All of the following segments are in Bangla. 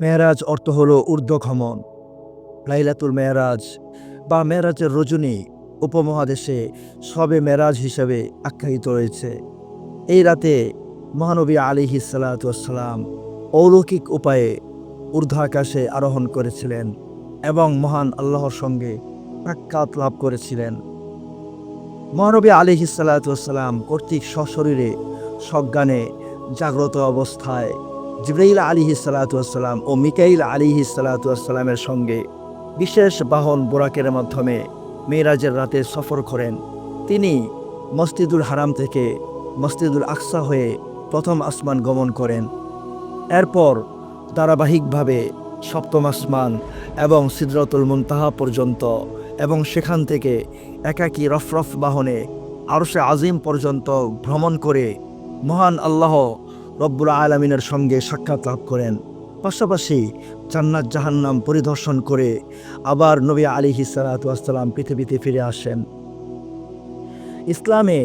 মেয়েরাজ অর্থ হল ঊর্ধ্বক্ষমন লাইলাতুল মেয়েরাজ বা মেয়েরাজের রজনী উপমহাদেশে সবে মেরাজ হিসাবে আখ্যায়িত রয়েছে। এই রাতে মহানবী আলী হিসালাতাম অলৌকিক উপায়ে ঊর্ধ্বাকাশে আরোহণ করেছিলেন এবং মহান আল্লাহর সঙ্গে সাক্ষাৎ লাভ করেছিলেন। মহানবী আলী হিসালাতাম কর্তৃক সশরীরে সজ্ঞানে জাগ্রত অবস্থায় জিব্রাইল আলী হিসালাতাম ও মিকাইল আলী হিসালাতামের সঙ্গে বিশেষ বাহন বোরাকের মাধ্যমে মেয়েরাজের রাতে সফর করেন। তিনি মসজিদুল হারাম থেকে মসজিদুল আকসা হয়ে প্রথম আসমান গমন করেন। এরপর ধারাবাহিকভাবে সপ্তম আসমান এবং সিদরতুল মুনতাহা পর্যন্ত এবং সেখান থেকে একাকী রফরফ বাহনে আরশে আজিম পর্যন্ত ভ্রমণ করে মহান আল্লাহ রব্বুল আলমিনের সঙ্গে সাক্ষাৎ লাভ করেন। পাশাপাশি জান্নাত জাহান্নাম পরিদর্শন করে আবার নবী আলী হিসালাতাম পৃথিবীতে ফিরে আসেন। ইসলামে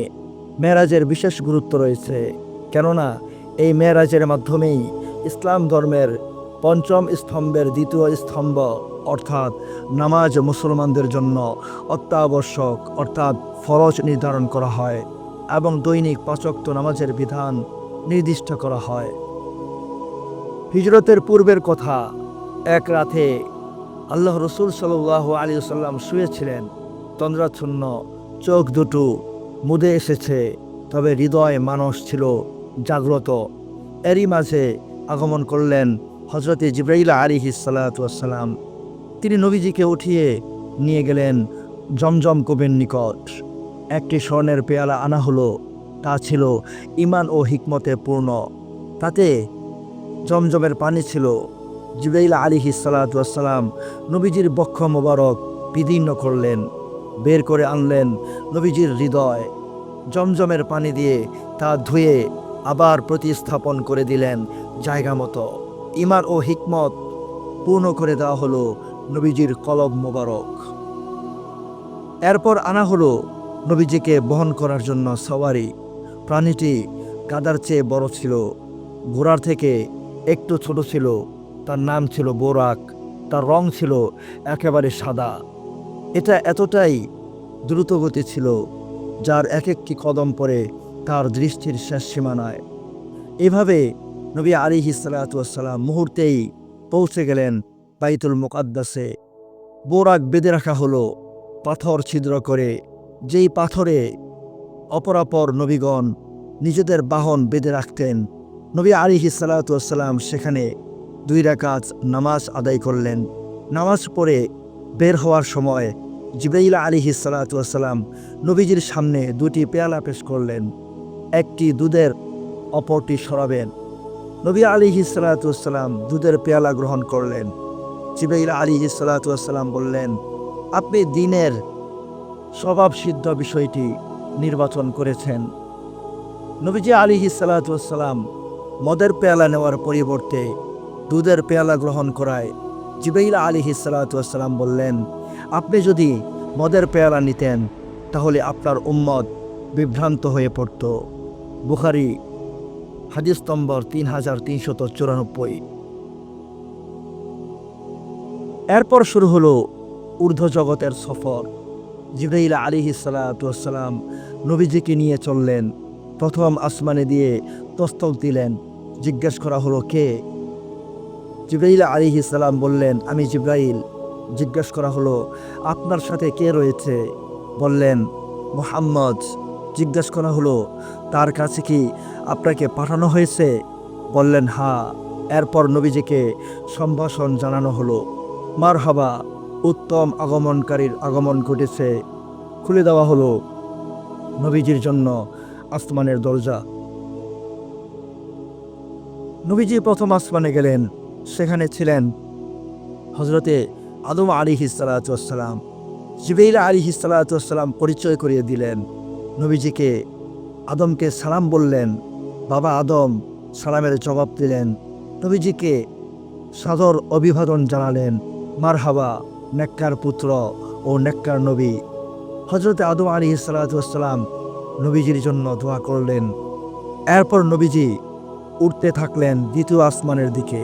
মেরাজের বিশেষ গুরুত্ব রয়েছে, কেননা এই মেরাজের মাধ্যমেই ইসলাম ধর্মের পঞ্চম স্তম্ভের দ্বিতীয় স্তম্ভ, অর্থাৎ নামাজ মুসলমানদের জন্য অত্যাবশ্যক, অর্থাৎ ফরজ নির্ধারণ করা হয় এবং দৈনিক পাচক্ত নামাজের বিধান নির্দিষ্ট করা হয়। হিজরতের পূর্বের কথা, এক রাতে আল্লাহ রসুল সাল্লাহ আলী সাল্লাম শুয়েছিলেন। তন্দ্রাচ্ছন্ন, চোখ দুটো মুদে এসেছে, তবে হৃদয় মানুষ ছিল জাগ্রত। এরই মাঝে আগমন করলেন হজরতে জিব্রাইল আলী হিসালাতাম তিনি নবীজিকে উঠিয়ে নিয়ে গেলেন জমজম কবির নিকট। একটি স্বর্ণের পেয়ালা আনা হলো তা ছিল ইমান ও হিকমতে পূর্ণ। তাতে জমজমের পানি ছিল। জিব্রাইল আলী হিসালাতাম নবীজির বক্ষ মোবারক বিদীর্ণ করলেন, বের করে আনলেন নবীজির হৃদয়। জমজমের পানি দিয়ে তা ধুয়ে আবার প্রতিস্থাপন করে দিলেন জায়গা মতো। ইমান ও হিকমত পূর্ণ করে দেওয়া হলো নবীজির কলব মোবারক। এরপর আনা হলো নবীজিকে বহন করার জন্য সওয়ারি। প্রাণীটি গাদার চেয়ে বড় ছিল। ঘোড়ার থেকে একটু ছোট ছিল। তার নাম ছিল বোরাক। তার রং ছিল একেবারে সাদা। এটা এতটাই দ্রুতগতি ছিল যার এক একটি কদম পরে তার দৃষ্টির শেষ সীমানায়। এভাবে নবী আলী হিসালাতাম মুহূর্তেই পৌঁছে গেলেন বাইতুল মোকাদ্দাসে। বোরাক বেঁধে রাখা হলো পাথর ছিদ্র করে। যেই পাথরে অপরাপর নবীগণ নিজেদের বাহন বেঁধে রাখতেন। নবী আলী হিসালাতাম সেখানে দুই রাকাত নামাজ আদায় করলেন। নামাজ পড়ে বের হওয়ার সময় জিব্রাইল আলী হিসালাতাম নবীজির সামনে দুটি পেয়ালা পেশ করলেন। একটি দুধের, অপরটি সরাবেন নবী আলী হিসালাতাম দুধের পেয়ালা গ্রহণ করলেন। জিব্রাইল আলী হিসালাতাম বললেন, আপনি দিনের স্বভাবসিদ্ধ বিষয়টি নির্বাচন করেছেন। নবীজি আলী হিসালাতাম মদের পেয়ালা নেওয়ার পরিবর্তে দুধের পেয়ালা গ্রহণ করায় জিবাইল আলী হিসালাতাম বললেন, আপনি যদি মদের পেয়ালা নিতেন, তাহলে আপনার উম্মত বিভ্রান্ত হয়ে পড়ত। বুখারি, হাদিস নম্বর তিন হাজার তিনশত চুরানব্বই। এরপর শুরু হলো ঊর্ধ্ব জগতের সফর। জিব্রাইল আলী হিসালাতাম নবীজিকে নিয়ে চললেন। প্রথম আসমানে দিয়ে তস্তক দিলেন। জিজ্ঞেস করা হলো, কে? জিব্রাইল আলী ইসালাম বললেন, আমি জিব্রাইল। জিজ্ঞেস করা হলো, আপনার সাথে কে রয়েছে? বললেন, মোহাম্মদ। জিজ্ঞেস করা হলো, তার কাছে কি আপনাকে পাঠানো হয়েছে? বললেন হা এরপর নবীজিকে সম্ভাষণ জানানো হলো মার হাবা উত্তম আগমনকারীর আগমন ঘটেছে। খুলে দেওয়া হলো নবীজির জন্য আসমানের দরজা। নবীজি প্রথম আসমানে গেলেন, সেখানে ছিলেন হজরতে আদম আলী হিসালাতাম জিবেইলা আলী হিসালাতাম পরিচয় করিয়ে দিলেন। নবীজিকে আদমকে সালাম বললেন। বাবা আদম সালামের জবাব দিলেন। নবীজিকে সাদর অভিবাদন জানালেন। মারহাবা। নেককার পুত্র ও নেককার নবী। হজরতে আদম আলী সালাতাম নবীজির জন্য দোয়া করলেন। এরপর নবীজি উঠতে থাকলেন দ্বিতীয় আসমানের দিকে।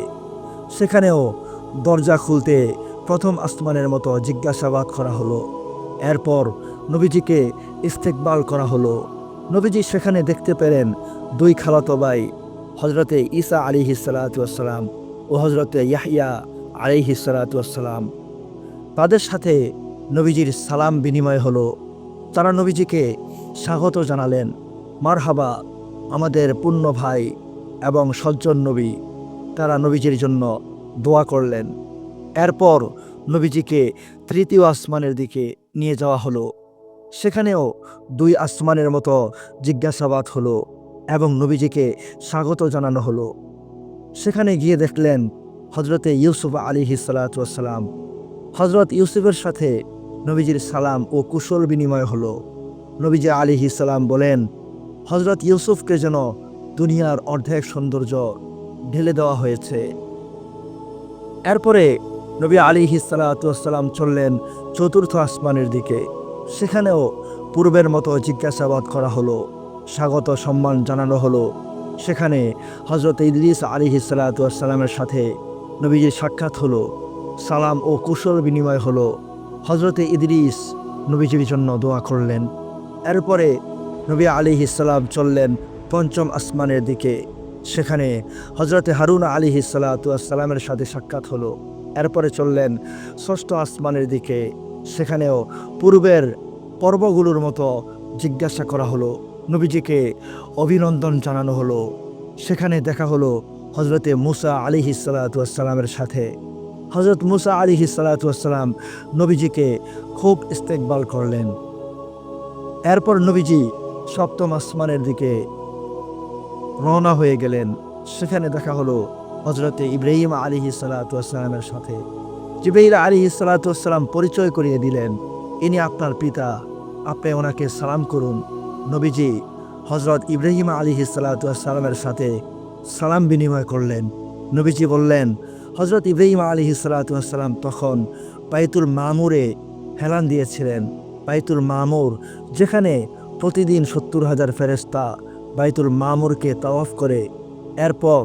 সেখানেও দরজা খুলতে প্রথম আসমানের মতো জিজ্ঞাসাবাদ করা হলো। এরপর নবীজিকে ইস্তেকবাল করা হলো। নবীজি সেখানে দেখতে পেলেন দুই খালাতো ভাই হজরতে ঈসা আলী হিসালাতাম ও হজরতে ইয়াহিয়া আলী হিসালাতাম তাদের সাথে নবীজির সালাম বিনিময় হলো। তারা নবীজিকে স্বাগত জানালেন। মারহাবা, আমাদের পুণ্য ভাই এবং সজ্জন নবী। তারা নবীজির জন্য দোয়া করলেন। এরপর নবীজিকে তৃতীয় আসমানের দিকে নিয়ে যাওয়া হলো। সেখানেও দুই আসমানের মতো জিজ্ঞাসাবাদ হলো এবং নবীজিকে স্বাগত জানানো হলো। সেখানে গিয়ে দেখলেন হজরতে ইউসুফ আলী হিসালাতাম হজরত ইউসুফের সাথে নবীজির সালাম ও কুশল বিনিময় হলো। নবীজি আলী সালাম বলেন হজরত ইউসুফকে যেন দুনিয়ার অর্ধেক সৌন্দর্য ঢেলে দেওয়া হয়েছে। এরপরে নবী আলী হিসালাতাম চললেন চতুর্থ আসমানের দিকে। সেখানেও পূর্বের মতো জিজ্ঞাসাবাদ করা হলো, স্বাগত সম্মান জানানো হলো। সেখানে হজরত ইদরিস আলী হিসালাতামের সাথে নবীজির সাক্ষাৎ হলো। সালাম ও কুশল বিনিময় হলো। হজরতে ইদরিস নবীজির জন্য দোয়া করলেন। এরপরে নবী আলী ইসালাম চললেন পঞ্চম আসমানের দিকে। সেখানে হজরতে হারুন আলী হিসালাতামের সাথে সাক্ষাৎ হলো। এরপরে চললেন ষষ্ঠ আসমানের দিকে। সেখানেও পূর্বের পর্বগুলোর মতো জিজ্ঞাসা করা হলো। নবীজিকে অভিনন্দন জানানো হলো। সেখানে দেখা হলো হজরতে মুসা আলী হিসালাতামের সাথে। হজরত মুসা আলী হিসালাতাম নবীজিকে খুব ইস্তেকবাল করলেন। এরপর নবীজি সপ্তম আসমানের দিকে রওনা হয়ে গেলেন। সেখানে দেখা হলো হজরতে ইব্রাহিম আলী সালাতামের সাথে। জিব্রাহিল আলী সালাতাম পরিচয় করিয়ে দিলেন, ইনি আপনার পিতা, আপনি ওনাকে সালাম করুন। নবীজি হজরত ইব্রাহিম আলী সালাতামের সাথে সালাম বিনিময় করলেন। নবীজি বললেন হজরত ইব্রাহিম আলী সালাতাম তখন বাইতুল মামুরে হেলান দিয়েছিলেন। বাইতুল মামুর, যেখানে প্রতিদিন সত্তর হাজার ফেরেস্তা বাইতুল মামুরকে তাওয়াফ করে। এরপর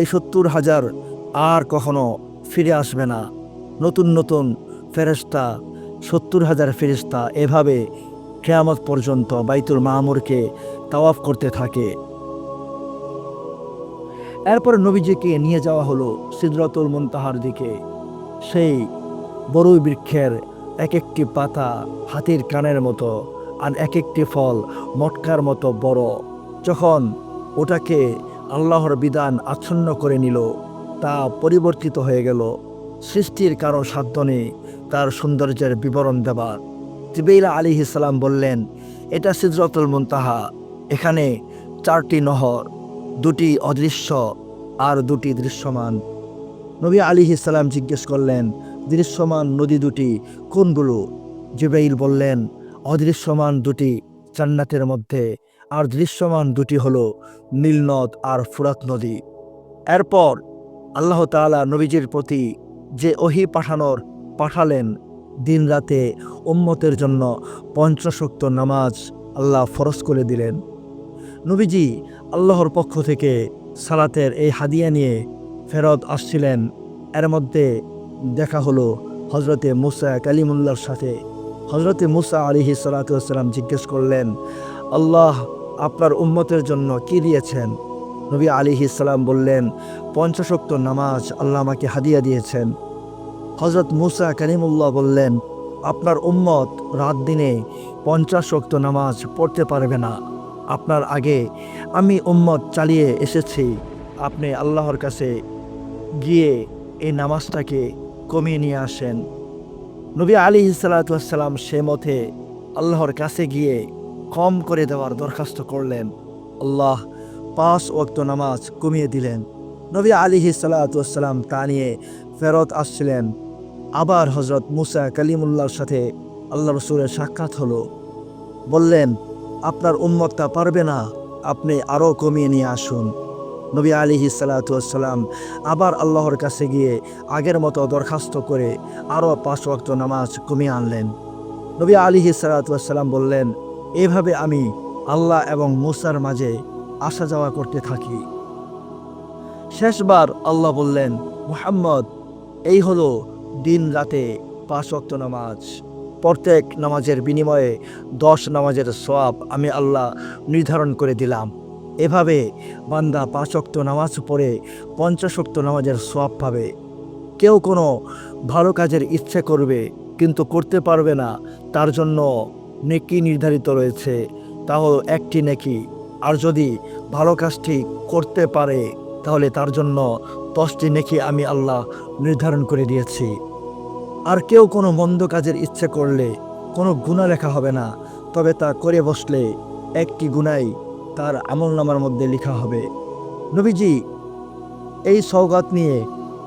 এই সত্তর হাজার আর কখনো ফিরে আসবে না। নতুন নতুন ফেরেস্তা সত্তর হাজার ফেরেস্তা এভাবে কেয়ামত পর্যন্ত বাইতুল মামুরকে তাওয়াফ করতে থাকে। এরপর নবীজিকে নিয়ে যাওয়া হলো সিদরতুল মুনতাহার দিকে। সেই বড়ই বৃক্ষের এক একটি পাতা হাতির কানের মতো আর এক একটি ফল মটকার মতো বড়। যখন ওটাকে আল্লাহর বিধান আচ্ছন্ন করে নিল, তা পরিবর্তিত হয়ে গেল। সৃষ্টির কারও সাধ্য নেই তার সৌন্দর্যের বিবরণ দেবার। জিবেইলা আলী ইসলাম বললেন, এটা সিদরতুল মুনতাহা। এখানে চারটি নহর দুটি অদৃশ্য আর দুটি দৃশ্যমান। নবী আলী ইসলাম জিজ্ঞেস করলেন, দৃশ্যমান নদী দুটি কোনগুলো? জিব্রাইল বললেন, অদৃশ্যমান দুটি জান্নাতের মধ্যে, আর দৃশ্যমান দুটি হলো নীলনদ আর ফুরাত নদী। এরপর আল্লাহ তাআলা নবীজির প্রতি যে ওহি পাঠানোর পাঠালেন দিন রাতে উম্মতের জন্য পঞ্চশক্ত নামাজ আল্লাহ ফরজ করে দিলেন। নবীজি আল্লাহর পক্ষ থেকে সালাতের এই হাদিয়া নিয়ে ফেরত আসছিলেন। এর মধ্যে দেখা হলো হজরতে মুসা কালিমুল্লার সাথে। হজরতে মুসা আলিহি সালাতাম জিজ্ঞেস করলেন, আল্লাহ আপনার উম্মতের জন্য কি দিয়েছেন? নবী আলিহি সালাম বললেন, পঞ্চশক্ত নামাজ আল্লাহ আমাকে হাদিয়া দিয়েছেন। হজরত মুসা কালিমুল্লাহ বললেন, আপনার উম্মত রাত দিনে পঞ্চাশ শক্ত নামাজ পড়তে পারবে না। আপনার আগে আমি উম্মত চালিয়ে এসেছি। আপনি আল্লাহর কাছে গিয়ে এই নামাজটাকে কমিয়ে নিয়ে আসেন। নবী আলী সালাতাম সে মতে আল্লাহর কাছে গিয়ে কম করে দেওয়ার দরখাস্ত করলেন। আল্লাহ পাঁচ ওক্ত নামাজ কমিয়ে দিলেন। নবী আলী সালাতাম তা নিয়ে ফেরত আসছিলেন। আবার হজরত মুসা কালিমুল্লাহর সাথে আল্লাহ রসুলের সাক্ষাৎ হলো। বললেন আপনার উম্মতটা পারবে না, আপনি আরও কমিয়ে নিয়ে আসুন। নবী আলী সালাতাম আবার আল্লাহর কাছে গিয়ে আগের মতো দরখাস্ত করে আরও পাঁচ ওয়াক্ত নামাজ কমিয়ে আনলেন। নবী আলী সালাতাম বললেন, এভাবে আমি আল্লাহ এবং মুসার মাঝে আসা যাওয়া করতে থাকি। শেষবার আল্লাহ বললেন, মুহাম্মদ, এই হলো দিন রাতে পাঁচ ওয়াক্ত নামাজ। প্রত্যেক নামাজের বিনিময়ে দশ নামাজের সোয়াব আমি আল্লাহ নির্ধারণ করে দিলাম। এভাবে বান্দা পাঁচ ওয়াক্ত নামাজ পড়ে পঞ্চাশ ওয়াক্ত নামাজের সোয়াব পাবে। কেউ কোনো ভালো কাজের ইচ্ছে করবে কিন্তু করতে পারবে না, তার জন্য নেকি নির্ধারিত রয়েছে। তা হলো একটি নেকি। আর যদি ভালো কাজটি করতে পারে, তাহলে তার জন্য দশটি নেকি আমি আল্লাহ নির্ধারণ করে দিয়েছি। আর কেউ কোনো মন্দ কাজের ইচ্ছে করলে, কোনো গুণা লেখা হবে না, তবে তা করে বসলে একটি গুণাই তার আমল নামার মধ্যে লেখা হবে। নবীজি, এই সৌগাত নিয়ে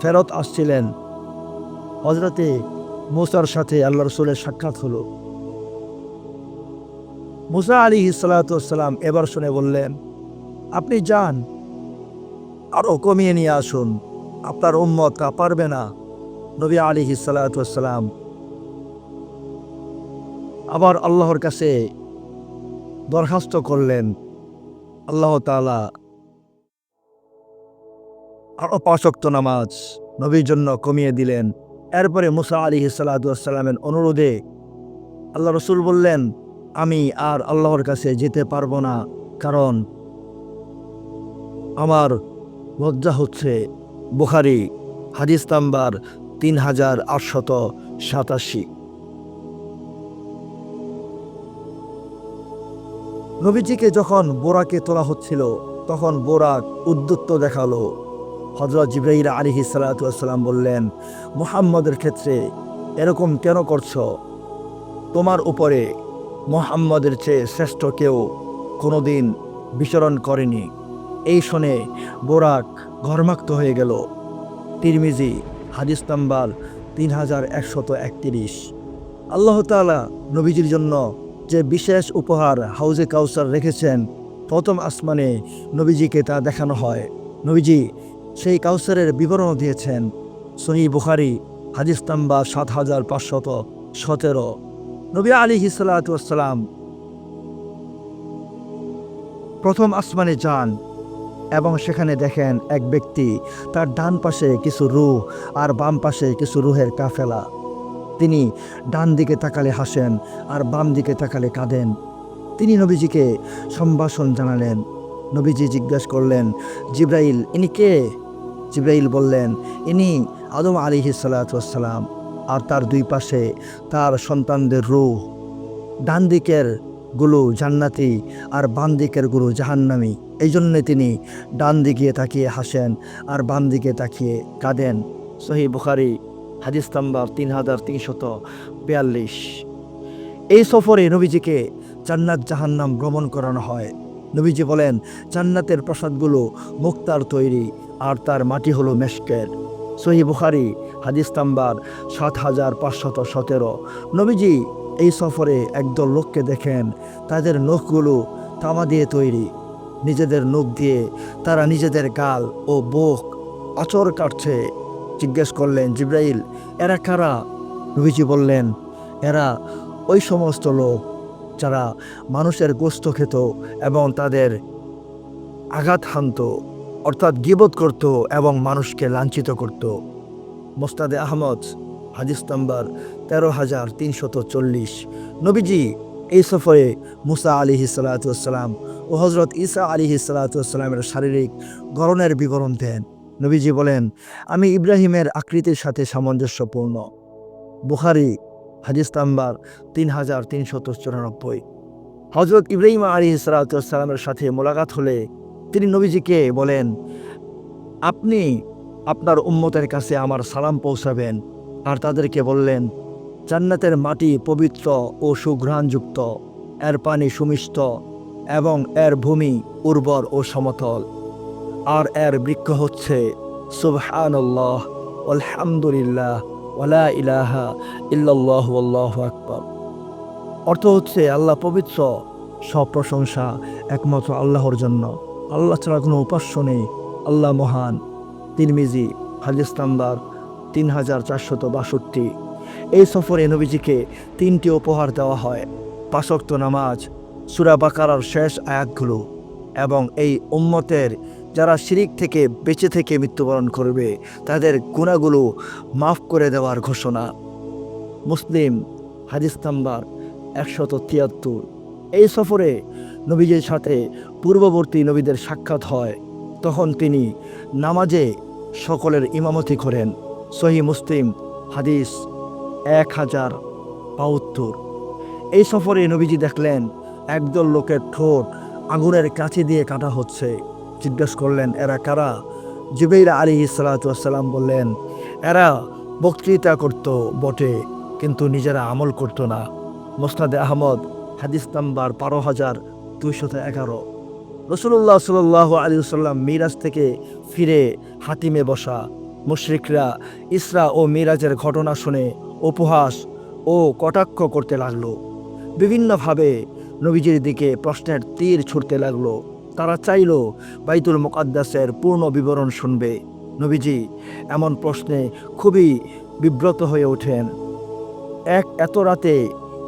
ফেরত আসছিলেন। হজরতে মুসার সাথে আল্লাহ রসুলের সাক্ষাৎ হলো। মুসা আলী সালাতাম এবার শুনে বললেন, আপনি যান আরও কমিয়ে নিয়ে আসুন, আপনার উম্মত তা পারবে না। নবী আলী সালাতাম আবার আল্লাহর কাছে দরখাস্ত করলেন। আল্লাহ তালা আরও পাঁচক্ত নামাজ নবীর জন্য কমিয়ে দিলেন। এরপরে মুসা আলী সালাতামের অনুরোধে আল্লাহ রসুল বললেন, আমি আর আল্লাহর কাছে যেতে পারব না, কারণ আমার লজ্জা হচ্ছে বুখারি, হাদিস নাম্বার তিন হাজার আটশত সাতাশি। নবীজিকে যখন বোরাকে তোলা হচ্ছিল, তখন বোরাক উদ্যুত্ত দেখাল। হজরত জিব্রাহিল আলী সালাতাম বললেন, মুহাম্মদের ক্ষেত্রে এরকম কেন করছ? তোমার উপরে মোহাম্মদের চেয়ে শ্রেষ্ঠ কেউ কোনোদিন বিচরণ করেনি। এই শুনে বোরাক ঘরমাক্ত হয়ে গেল। তিরমিজি হাদিস নাম্বার তিন হাজার একশত একত্রিশ। আল্লাহ তালা নবীজির জন্য যে বিশেষ উপহার হাউজে কাউসার রেখেছেন, প্রথম আসমানে নবীজিকে তা দেখানো হয়। নবীজি সেই কাউসারের বিবরণ দিয়েছেন। সহি বুখারি, হাদিস নাম্বার সাত হাজার পাঁচশত সতেরো। নবী আলী হিসালাতাম প্রথম আসমানে যান এবং সেখানে দেখেন এক ব্যক্তি, তার ডান পাশে কিছু রুহ আর বাম পাশে কিছু রুহের কাফেলা। তিনি ডান দিকে তাকালে হাসেন আর বাম দিকে তাকালে কাঁদেন। তিনি নবীজিকে সম্ভাষণ জানালেন। নবীজি জিজ্ঞেস করলেন, জিব্রাইল, ইনি কে? জিব্রাইল বললেন, ইনি আদম আলী সালাতাম আর তার দুই পাশে তার সন্তানদের রুহ। ডান দিকেরগুলো জান্নাতি আর বাম দিকের গুরু জাহান্নামি। এই জন্যে তিনি ডান দিকে তাকিয়ে হাসেন আর বাম দিকে তাকিয়ে কাঁদেন। সহি বুখারি, হাদিস নাম্বার তিন হাজার তিনশত বিয়াল্লিশ। এই সফরে নবীজিকে জান্নাত জাহান্নাম ভ্রমণ করানো হয়। নবীজি বলেন, জান্নাতের প্রসাদগুলো মুক্তার তৈরি আর তার মাটি হলো মেশকের। সহি বুখারি, হাদিস নাম্বার সাত হাজার পাঁচশত সতেরো। নবীজি এই সফরে একদল লোককে দেখেন, তাদের নখগুলো তামা দিয়ে তৈরি। নিজেদের নখ দিয়ে তারা নিজেদের গাল ও বুক আচর কাটছে। জিজ্ঞেস করলেন, জিব্রাইল, এরা কারা? নবীজি বললেন, এরা ওই সমস্ত লোক যারা মানুষের গোস্ত খেত এবং তাদের আঘাত হানত, অর্থাৎ গিবত করত এবং মানুষকে লাঞ্ছিত করত। মোস্তাদে আহমদ, হাদিস নাম্বার তেরো হাজার তিনশত চল্লিশ। নবীজি এই সফরে মুসা আলী সালাতাম ও হজরত ঈসা আলী সালাতামের শারীরিক গড়নের বিবরণ দেন। নবীজি বলেন, আমি ইব্রাহিমের আকৃতির সাথে সামঞ্জস্যপূর্ণ। বুখারি, হাদিস নাম্বার তিন হাজার তিনশত চুরানব্বই। হজরত ইব্রাহিম আলী সালাতামের সাথে মোলাকাত হলে তিনি নবীজিকে বলেন, আপনি আপনার উম্মতের কাছে আমার সালাম পৌঁছাবেন। আর তাদেরকে বললেন জান্নাতের মাটি পবিত্র ও সুঘ্রাণযুক্ত। এর পানি সুমিষ্ট এবং এর ভূমি উর্বর ও সমতল। আর এর বৃক্ষ হচ্ছে, সুবহানাল্লাহ আলহামদুলিল্লাহ ওলা ইলাহা ইল্লাল্লাহ আল্লাহ আকবর। অর্থ হচ্ছে আল্লাহ পবিত্র, সব প্রশংসা একমাত্র আল্লাহর জন্য। আল্লাহ ছাড়া কোনো উপাস্য নেই, আল্লাহ মহান। তিরমিজি, হাদিস তিন হাজার চারশত বাষট্টি। এই সফরে নবীজিকে তিনটি উপহার দেওয়া হয়। পাশক্ত নামাজ, সুরা বাকারার শেষ আয়াতগুলো এবং এই উম্মতের যারা শিরিক থেকে, বেঁচে থেকে মৃত্যুবরণ করবে, তাদের গুণাগুলো মাফ করে দেওয়ার ঘোষণা। মুসলিম, হাদিস নাম্বার একশত তিয়াত্তর। এই সফরে নবীজির সাথে পূর্ববর্তী নবীদের সাক্ষাৎ হয়। তখন তিনি নামাজে সকলের ইমামতি করেন। সহি মুসলিম, হাদিস এক হাজার বাহাত্তর। এই সফরে নবীজি দেখলেন, একদল লোকের ঠোঁট আগুনের কাছে দিয়ে কাটা হচ্ছে। জিজ্ঞেস করলেন, এরা কারা? জুবেইর আলী সালাতাম বললেন, এরা বক্তৃতা করত বটে, কিন্তু নিজেরা আমল করতো না। মোসনাদে আহমদ, হাদিস নাম্বার বারো হাজার দুইশত এগারো। রসুল্লাহ সাল আলী সাল্লাম মিরাজ থেকে ফিরে হাতিমে বসা। মুশরিকরা ইসরা ও মিরাজের ঘটনা শুনে উপহাস ও কটাক্ষ করতে লাগল। বিভিন্নভাবে নবীজির দিকে প্রশ্নের তীর ছুটতে লাগল। তারা চাইল বাইতুল মোকাদ্দাসের পূর্ণ বিবরণ শুনবে। নবীজি এমন প্রশ্নে খুবই বিব্রত হয়ে ওঠেন। এক এত রাতে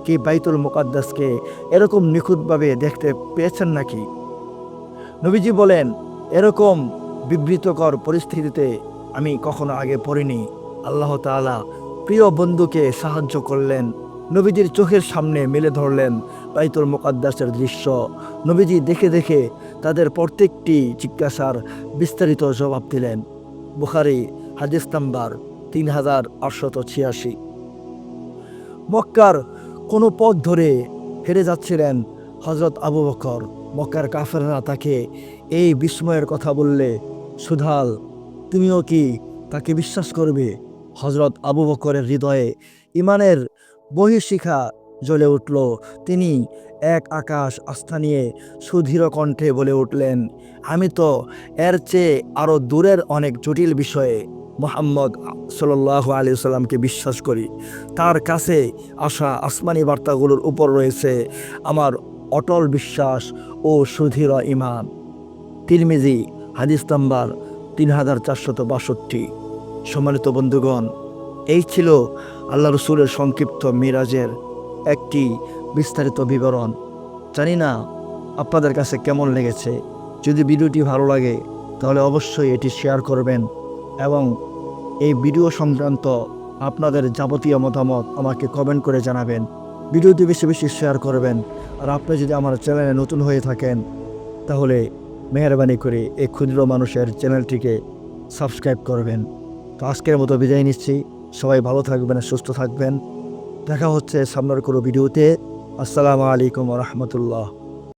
কি বাইতুল মোকাদ্দাসকে এরকম নিখুঁতভাবে দেখতে পেয়েছেন নাকি? নবীজি বলেন, এরকম বিবৃতকর পরিস্থিতিতে আমি কখনো আগে পড়িনি। আল্লাহ তাআলা প্রিয় বন্ধুকে সাহায্য করলেন, নবীজির চোখের সামনে মেলে ধরলেন বাইতুল মোকাদ্দাসের দৃশ্য। নবীজি দেখে দেখে তাদের প্রত্যেকটি জিজ্ঞাসার বিস্তারিত জবাব দিলেন। বুখারি, হাদিস নাম্বার তিন হাজার আটশত ছিয়াশি। মক্কার কোনো পথ ধরে হেরে যাচ্ছিলেন হজরত আবু বকর। মক্কার কাফেররা তাকে এই বিস্ময়ের কথা বললে, সুধাল তুমিও কি তাকে বিশ্বাস করবে? হজরত আবু বকরের হৃদয়ে ইমানের বহিঃশিখা জ্বলে উঠল। তিনি এক আকাশ আস্থা নিয়ে সুধীর কণ্ঠে বলে উঠলেন, আমি তো এর চেয়ে আরও দূরের অনেক জটিল বিষয়ে মোহাম্মদ সাল্লাহ আলী সাল্লামকে বিশ্বাস করি। তার কাছে আসা আসমানি বার্তাগুলোর উপর রয়েছে আমার অটল বিশ্বাস ও সুধীর ইমান তিরমিজি, হাদিস নাম্বার তিন হাজার চারশত বাষট্টি। সম্মানিত বন্ধুগণ, এই ছিল আল্লাহ রসুলের সংক্ষিপ্ত মিরাজের একটি বিস্তারিত বিবরণ। জানি না আপনাদের কাছে কেমন লেগেছে। যদি ভিডিওটি ভালো লাগে, তাহলে অবশ্যই এটি শেয়ার করবেন এবং এই ভিডিও সংক্রান্ত আপনাদের যাবতীয় মতামত আমাকে কমেন্ট করে জানাবেন। ভিডিওটি বেশি বেশি শেয়ার করবেন। আর আপনি যদি আমার চ্যানেলে নতুন হয়ে থাকেন, তাহলে মেহরবানি করে এই ক্ষুদ্র মানুষের চ্যানেলটিকে সাবস্ক্রাইব করবেন। তো আজকের মতো বিদায় নিচ্ছি। সবাই ভালো থাকবেন, সুস্থ থাকবেন। দেখা হচ্ছে সামনের কোনো ভিডিওতে। আসসালামু আলাইকুম রহমতুল্লাহ।